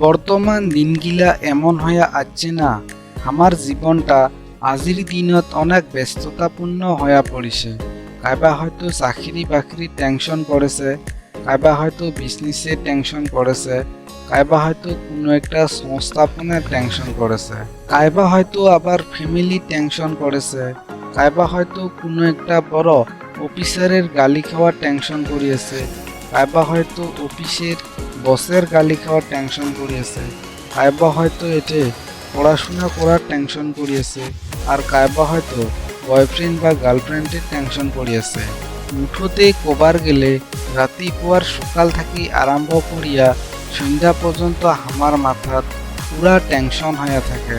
বর্তমান দিনগিলা এমন হয়ে আছে না, আমার জীবনটা আজির দিনত অনেক ব্যস্ততাপূর্ণ হয়ে পড়েছে কাইবা হয়তো চাকরি বাকরি টেনশন পড়েছে কাইবা হয়তো বিজনেসের টেনশন পড়েছে কাইবা হয়তো কোনো একটা সংস্থাপনের টেনশন পড়েছে কাইবা হয়তো আবার ফ্যামিলি টেনশন পড়েছে কাইবা হয়তো কোনো একটা বড় অফিসারের গালি খাওয়ার টেনশন করিয়েছে কাইবা হয়তো অফিসের বসের গালি খাওয়ার টেনশন করিয়েছে। কাইবা হয়তো এতে পড়াশোনা করার টেনশন করিয়েছে আর কাইবা হয়তো বয়ফ্রেন্ড বা গার্লফ্রেন্ডের টেনশন করিয়েছে। মুঠোতে কবার গেলে রাতিপুয়ার সকাল থাকি আরম্ভ করিয়া সন্ধ্যা পর্যন্ত আমার মাথাত পুরা টেনশন হয়ে থাকে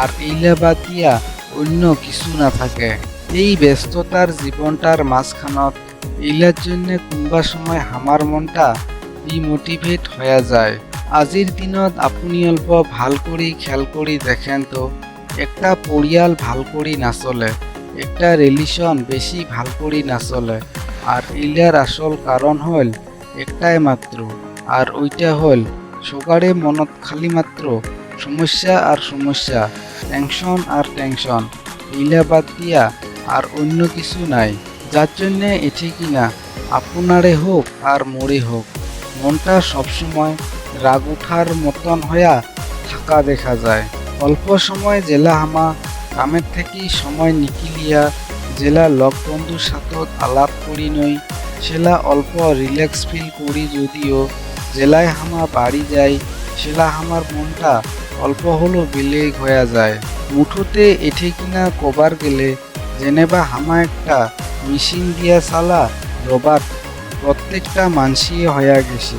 আর এইলা বাদ দিয়া অন্য কিছু না থাকে। এই ব্যস্ততার জীবনটার মাঝখানত এইলার জন্য কোনবা সময় আমার মনটা ডিমোটিভেট হয়ে যায়। আজির দিনত আপুনি অল্প ভালো কৰি খেয়াল কৰি দেখেন তো। একটা পৰিয়াল ভালো কৰি নাচলে, একটা রিলেশন বেশি ভালো কৰি নাচলে। আর ইলার আসল কারণ হল, একটাই মাত্র আর ওইটা হল সকারে মনত খালি মাত্র সমস্যা আর সমস্যা টেনশন আর টেনশন ইলা বাদ দিয়া আর অন্য কিছু নাই। যার জন্যে এটি কিনা আপনারে হোক আর মোরে হোক মনটা সবসময় রাগ উঠার মতন হইয়া থাকা দেখা যায়। অল্প সময় জেলা হামা কামের থেকে সময় নিকিলিয়া জেলা লগ বন্ধুর সাথত আলাপ করি নই। সেলা অল্প রিল্যাক্স ফিল করি যদিও জেলায় হামা বাড়ি যাই, সেলা হামার মনটা অল্প হলো বেলেগ হয়ে যায়। মুঠোতে এঠে কিনা কবার গেলে জেনেবা হামা একটা মেশিন দিয়া চালা রবাট প্রত্যেকটা মানসিয়ে হয়ে গেছে।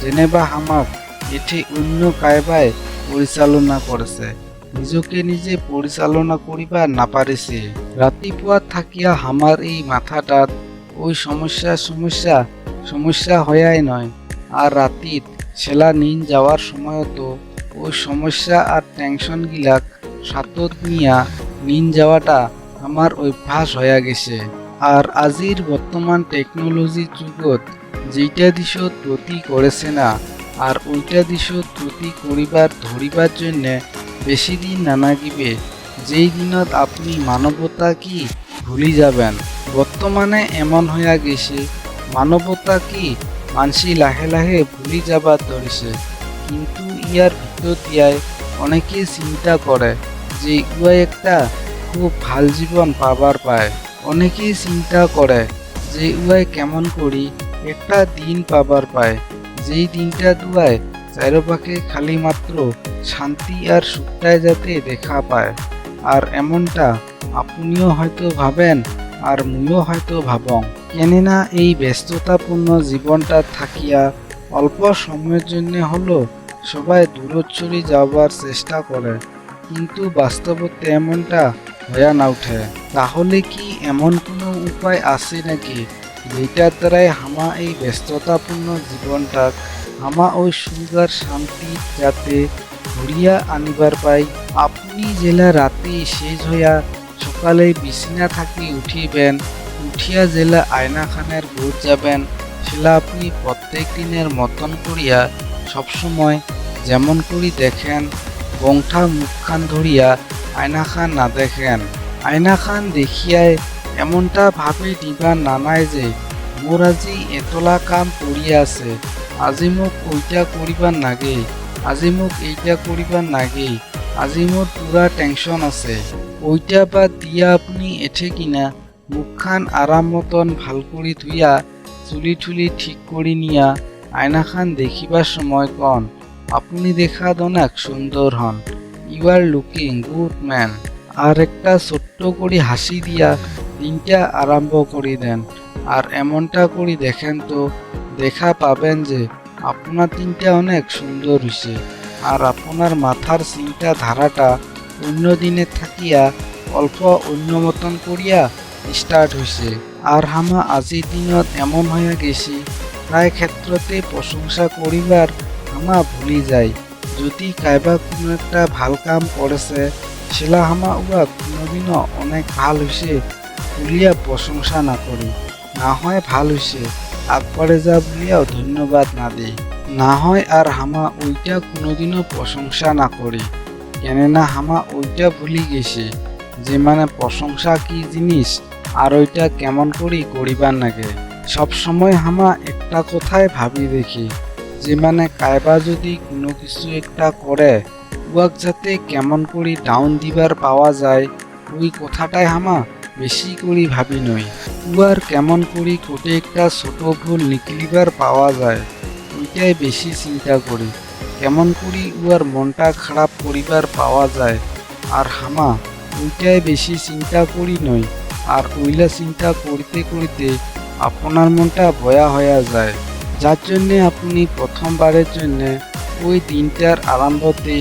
জেনেবা হামাক এটি অন্য কায়বায় পরিচালনা করেছে নিজকে নিজে পরিচালনা করিবা না পারিছে রাতিপুয়া থাকিয়া হামার এই মাথাটাত ওই সমস্যা সমস্যা সমস্যা হয়াই নয় আর রাতিত সেলা নিন যাওয়ার সময়তো ওই সমস্যা আর টেনশন গিলাক সাতত নিয়া নিন যাওয়াটা আমার অভ্যাস হয়ে গেছে। আর আজির বর্তমান টেকনোলজি যুগত যেইটা দিশত গতি করেছে না, আর ওইটা দিশত গতি করিবার ধরিবার জন্যে বেশি দিন না নাগিবে যেই দিনত আপনি মানবতা কি ভুলি যাবেন? বর্তমানে এমন হইয়া গেছে মানবতা কি মানসি লাহে লাহে ভুলি যাবার ধরেছে কিন্তু ইয়ার ভিতর দিয়ায় অনেকে চিন্তা করে যে উয়াই একটা খুব ভালো জীবন পাবার পায়। অনেকেই চিন্তা করে যে উয়াই কেমন করি? একটা দিন পাবার পায়। যেই দিনটা দুয়ায় চারপাশে খালি মাত্র শান্তি আর সুখটায় যাতে দেখা পায়। আর এমনটা আপনিও হয়তো ভাবেন, আর মুইও হয়তো ভাবং। কেননা এই ব্যস্ততাপূর্ণ জীবনটা থাকিয়া অল্প সময়ের জন্য হলো সবাই দূরচ্ছরি যাবার চেষ্টা করে। কিন্তু বাস্তবতে এমনটা হয়ে না উঠে। তাহলে কি এমন কোনো উপায় আছে নাকি? যেটার দ্বারাই হামা এই ব্যস্ততাপূর্ণ জীবনটাক হামা ওই সুগার শান্তি যাতে ঘুরিয়া আনিবার পাই। আপনি জেলা রাতে শেষ হইয়া সকালে বিছনা থাকি উঠিবেন, উঠিয়া জেলা আয়নাখানের ঘুর যাবেন, সেলা আপনি প্রত্যেক দিনের মতন করিয়া সবসময় যেমন করি দেখেন বংঠা মুখখান ধরিয়া আয়নাখান না দেখেন আয়নাখান দেখিয়ায় এমনটা ভাবে দিবা নানায় যে মোর আজি এতলা কাম পড়িয়া আছে, আজি মোক ওইটা করিবার নাগে, আজি মোক এইটা করিবার নাগে, আজি মোর পুরা টেনশন আছে। ওইটা বা দিয়া আপনি এঠে কিনা, মুখখান আরাম মতন ভালো করি ধুইয়া চুলি টুলি ঠিক করি নিয়া আয়নাখান দেখিবার সময় কন আপনি দেখা অনেক সুন্দর হন। You are looking good man আর একটা ছোট্ট করে হাসি দিয়া দিনটা আরম্ভ করে দেন। আর এমনটা করি দেখেন তো, দেখা পাবেন যে আপনার দিনটা অনেক সুন্দর হয়েছে আর আপনার মাথার চিন্তা ধারাটা অন্য দিনের থাকিয়া অল্প অন্য মতন করিয়া স্টার্ট হয়েছে আর হামা আজির দিনত এমন হয়ে গেছি, প্রায় ক্ষেত্রতে প্রশংসা করিবার হামা ভুলি যায়। যদি কাইবা কোনো একটা ভালো কাম করেছে সেলা হামা উয়া কোনোদিনও অনেক ভালো হয়েছে বলিয়া প্রশংসা না করি না হয় ভালো হয়েছে আগবাড়ে যা বলিয়াও ধন্যবাদ না দিই না হয় আর হামা ওইটা কোনোদিনও প্রশংসা না করি কেননা হামা ওইটা ভুলি গেছি যে মানে প্রশংসা কি জিনিস আর ওইটা কেমন করি করিবার নাগে। সব সময় হামা একটা কথাই ভাবি দেখি। যে মানে কায়বা যদি কোনো কিছু একটা করে উয়াক যাতে কেমন করি ডাউন দিবার পাওয়া যায়, ওই কথাটাই হামা বেশি করি ভাবি নই উয়ার কেমন করি কোটে একটা ছোট ভুল নিকলিবার পাওয়া যায়, ওইটাই বেশি চিন্তা করি কেমন করি উয়ার মনটা খারাপ করিবার পাওয়া যায় আর হামা ওইটাই বেশি চিন্তা করি নই আর ওইলা চিন্তা করতে করতে আপনার মনটা ভয়া হয়ে যায়। যার জন্যে আপনি প্রথমবারের জন্য ওই দিনটার আরম্ভতে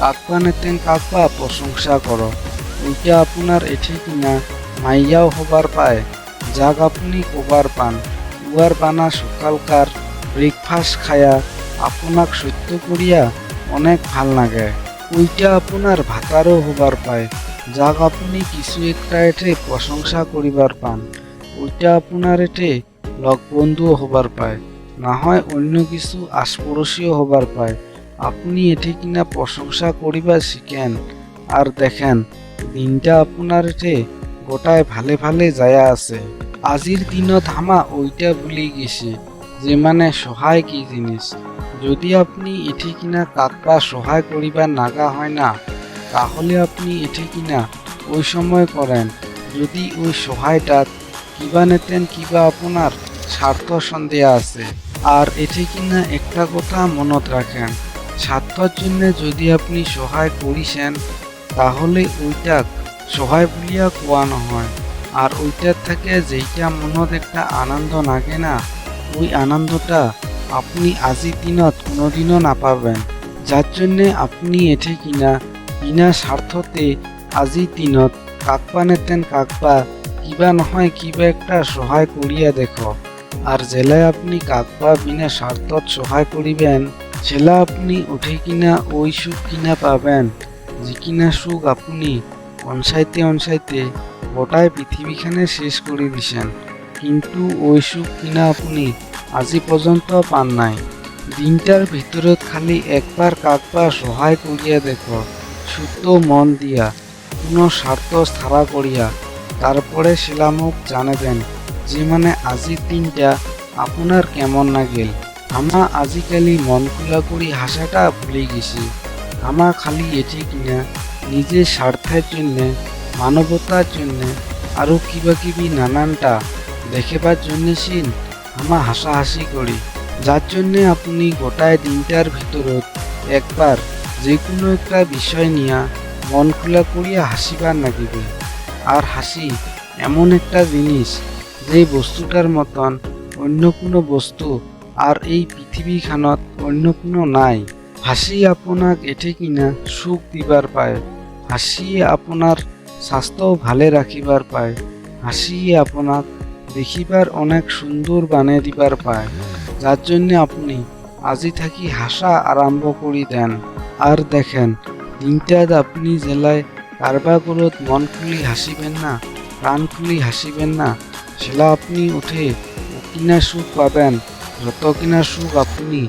কাকপা নেতেন কাকপা প্রশংসা করো। ওইটা আপনার এঠে কিনা মাইয়াও হবার পায়, যাক আপনি কবার পান। উয়ার বানা সকালকার ব্রেকফাস্ট খায়া আপনাক সত্য করিয়া অনেক ভালো লাগে ওইটা আপনার ভাতারও হবার পায়, যাক আপনি কিছু একটা এঠে প্রশংসা করিবার পান। ওইটা আপনার এঠে লগ বন্ধুও হবার পায়। না হয় অন্য কিছু আশপড়শীও হবার পায় আপনি এঠে কিনা প্রশংসা করিবার শিখেন। আর দেখেন, দিনটা আপনার এঠে গোটায় ভালে ভালে যায়া আছে। আজির দিনত হামা ওইটা ভুলি গেছে, যে মানে সহায় কি জিনিস? যদি আপনি এঠে কিনা কাকপা সহায় করিবার নাগা হয় না, তাহলে আপনি এঠে কিনা ওই সময় করেন। যদি ওই সহায়টাত কিবা নেতেন কিবা আপনার স্বার্থ সন্দেহ আছে। আর এঠে কিনা একটা কথা মনত রাখেন স্বার্থর জন্য যদি আপনি সহায় করিছেন তাহলে ওইটাক সহায় বলিয়া কোয়া নহয় আর ওইটার থেকে যেইটা মনত একটা আনন্দ লাগে না, ওই আনন্দটা আপনি আজির দিনত কোনোদিনও নাপাবেন যার জন্যে আপনি এঠে কিনা, বিনা স্বার্থতে আজির দিনত কাকপা নেতেন কাকপা কিবা নহয় কিবা একটা সহায় করিয়া দেখো। আর জেলায় আপনি কাকপা বিনা স্বার্থত সহায় করিবেন, জেলা আপনি উঠে কিনা, ওই সুখ কিনা পাবেন। যে কিনা সুখ আপনি অনসাইতে অনসাইতে গোটায় পৃথিবীখানে শেষ করে দিছেন। কিন্তু ওই সুখ কিনা আপনি আজি পর্যন্ত পান নাই। দিনটার ভিতৰত খালি একবার কাকবার সহায় করিয়া দেখ শুদ্ধ মন দিয়া কোনো স্বার্থ স্থারা করিয়া, তারপরে শিলামুখ জানাবেন। যে মানে আজির দিনটা আপনার কেমন লাগিল? আমা আজিকালি মন খোলা করি হাসাটা ভুলে গেছি। আমা খালি এটি কিনা নিজের স্বার্থের জন্যে মানবতার জন্যে আরও কিবা কিবি নানানটা দেখিবার জন্য সিন আমা হাসাহাসি করি যার জন্যে আপনি গোটায় দিনটার ভিতরত একবার যে কোনো একটা বিষয় নিয়া মন খোলা করিয়া হাসিবার নাগিবে। আর হাসি এমন একটা জিনিস যে বস্তুটার মতন অন্য কোনো বস্তু আর এই পৃথিবীখানত অন্য কোনো নাই। হাসি আপনাক এঠে কিনা সুখ দিবার পায়। হাসিয়ে আপনার স্বাস্থ্যও ভালে রাখিবার পায়। হাসিয়ে আপনাক দেখিবার অনেক সুন্দর বানে দিবার পায়। যার জন্যে আপনি আজি থাকি হাসা আরম্ভ করি দেন। আর দেখেন, দিনটাত আপনি জেলায় কারবাগুলোত মন খুলি হাসিবেন না প্রাণ খুলি হাসিবেন না। সেলা আপনি উঠে কিনা সুখ পাবেন। যত কিনা সুখ আপনি,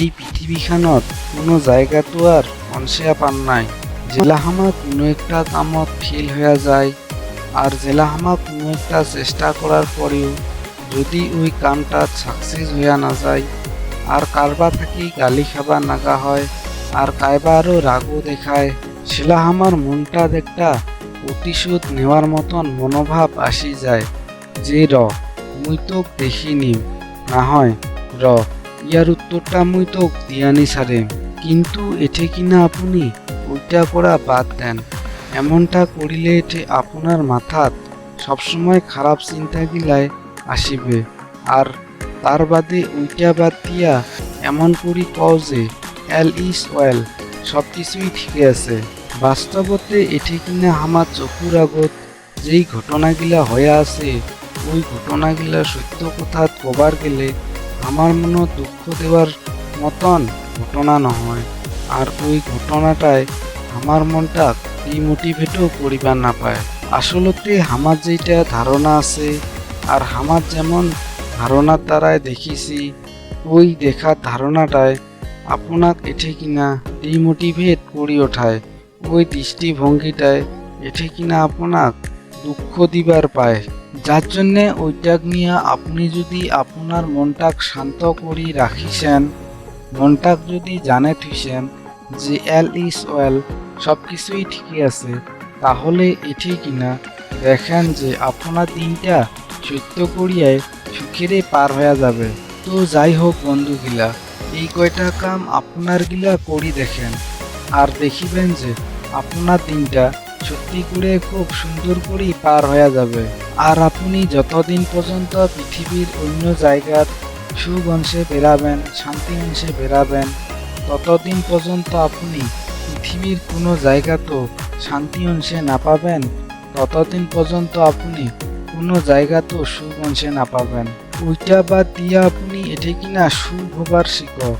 এই পৃথিবীখানত কোনো জায়গাতো আর অনসেয়া পান নাই। জেলাহামা কোনো একটা কামত ফেল হয়ে যায়। আর জেলাহামা কোনো একটা চেষ্টা করার পরেও যদি ওই কামটা সাকসেস হইয়া না যায়, আর কারবা থাকি গালি খাবা নাগা হয়, আর কাইবারও রাগও দেখায় সেলা আমার মনটা একটা প্রতিশোধ নেওয়ার মতন মনোভাব আসি যায়। যে র মুই তোক দেখি নিম। না হয় র ইয়ার উত্তরটা মুই তোক দিয়ানি সারেম কিন্তু এঠে কিনা আপনি ওইটা করা বাদ দেন। এমনটা করিলে এঠে আপনার মাথাত সবসময় খারাপ চিন্তা গিলায় আসিবে আর তার বাদে ওইটা বাদ দিয়া এমন করি কও যে এল ইজ ওয়েল সব কিছুই ঠিকই আছে। বাস্তবতে এঠে কিনা আমার চকুর আগত যেই ঘটনাগিলা হয়ে আছে ওই ঘটনাগিলা সত্য কথা কবার গেলে আমার মনে দুঃখ দেওয়ার মতন ঘটনা নহয়। আর ওই ঘটনাটায় আমার মনটা ডিমোটিভেটও করিবার না পায়। আসলতে আমার যেটা ধারণা আছে আর আমার যেমন ধারণার দ্বারাই দেখিছি, ওই দেখার ধারণাটায় আপনাক এঠে কিনা ডিমোটিভেট করি ওঠায়। ওই দৃষ্টিভঙ্গিটায় এঠে কিনা আপনাক দুঃখ দিবার পায়। যার জন্যে ওইটাক নিয়ে আপনি যদি আপনার মনটাক শান্ত করি রাখিছেন মনটাক যদি জানে থুইছেন যে এল ইস ওয়েল সব কিছুই ঠিকই আছে, তাহলে এটি কিনা? দেখেন যে আপনার দিনটা সত্য করিয়ায় সুখেরে পার হয়ে যাবে। তো যাই হোক বন্ধুগিলা, এই কয়টা কাম আপনার গিলা করি দেখেন, আর দেখিবেন যে আপনার দিনটা সত্যি করে খুব সুন্দর করেই পার হয়ে যাবে। আর আপনি যতদিন পর্যন্ত পৃথিবীর অন্য জায়গার সুখ অংশে বেরাবেন শান্তি অংশে বেরাবেন ততদিন পর্যন্ত আপনি পৃথিবীর কোনো জায়গা তো শান্তি অংশে না পাবেন, ততদিন পর্যন্ত আপনি কোনো জায়গা তো সুখ অংশে না পাবেন। ওইটা বাদ দিয়ে আপনি এটি কিনা সুখ হবার শিখো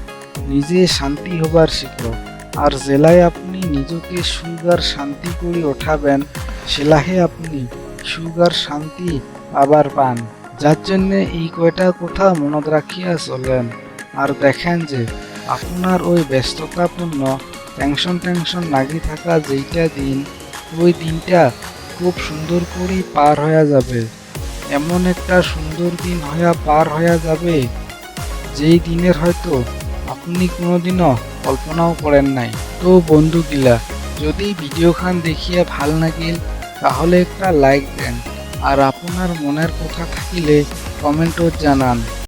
নিজে শান্তি হবার শিখো আর জেলায় আপনি নিজকে সুখ আর শান্তি করে ওঠাবেন, সেলাহে আপনি সুখ আর শান্তি আবার পান। যার জন্যে এই কয়টা কথা মনত রাখিয়া চলেন আর দেখেন যে আপনার ওই ব্যস্ততাপূর্ণ টেনশন টেনশন লাগি থাকা যেইটা দিন, ওই দিনটা খুব সুন্দর করেই পার হয়ে যাবে। এমন একটা সুন্দর দিন হইয়া পার হয়ে যাবে, যেই দিনের হয়তো আপনি কোনোদিনও কল্পনাও করেন নাই। তো বন্ধুগিলা, যদি ভিডিওখান দেখিয়ে ভালো লাগিল তাহলে একটা লাইক দেন। আর আপনার মনের কথা থাকিলে কমেন্টও জানান।